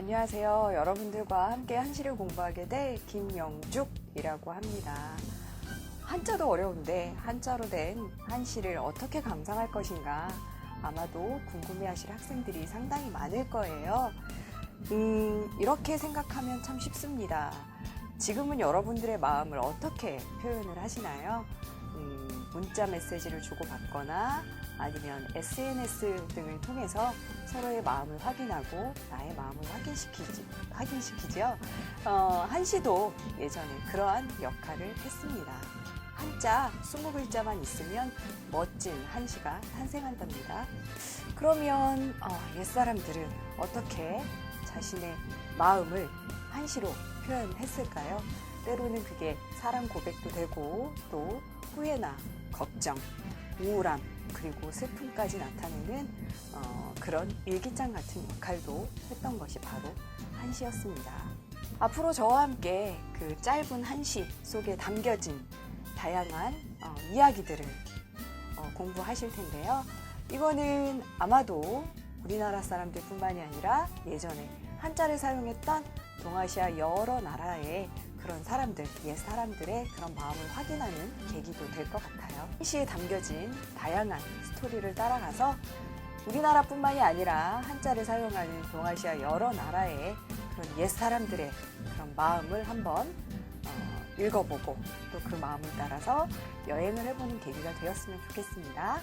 안녕하세요. 여러분들과 함께 한시를 공부하게 될 김영죽이라고 합니다. 한자도 어려운데 한자로 된 한시를 어떻게 감상할 것인가 아마도 궁금해하실 학생들이 상당히 많을 거예요. 음, 이렇게 생각하면 참 쉽습니다. 지금은 여러분들의 마음을 어떻게 표현을 하시나요? 음, 문자 메시지를 주고받거나 아니면 SNS 등을 통해서 서로의 마음을 확인하고 나의 마음을 확인시키지, 확인시키죠. 어, 한시도 예전에 그러한 역할을 했습니다. 한자 20글자만 있으면 멋진 한시가 탄생한답니다. 그러면 어, 옛사람들은 어떻게 자신의 마음을 한시로 표현했을까요? 때로는 그게 사랑 고백도 되고 또 후회나 걱정, 우울함 그리고 슬픔까지 나타내는 어, 그런 일기장 같은 역할도 했던 것이 바로 한시였습니다. 앞으로 저와 함께 그 짧은 한시 속에 담겨진 다양한 어, 이야기들을 어, 공부하실 텐데요. 이거는 아마도 우리나라 사람들뿐만이 아니라 예전에 한자를 사용했던 동아시아 여러 나라의 그런 사람들, 옛 사람들의 그런 마음을 확인하는 계기도 될 것 같아요. 시에 담겨진 다양한 스토리를 따라가서 우리나라뿐만이 아니라 한자를 사용하는 동아시아 여러 나라의 그런 옛 사람들의 그런 마음을 한번 어, 읽어보고 또 그 마음을 따라서 여행을 해보는 계기가 되었으면 좋겠습니다.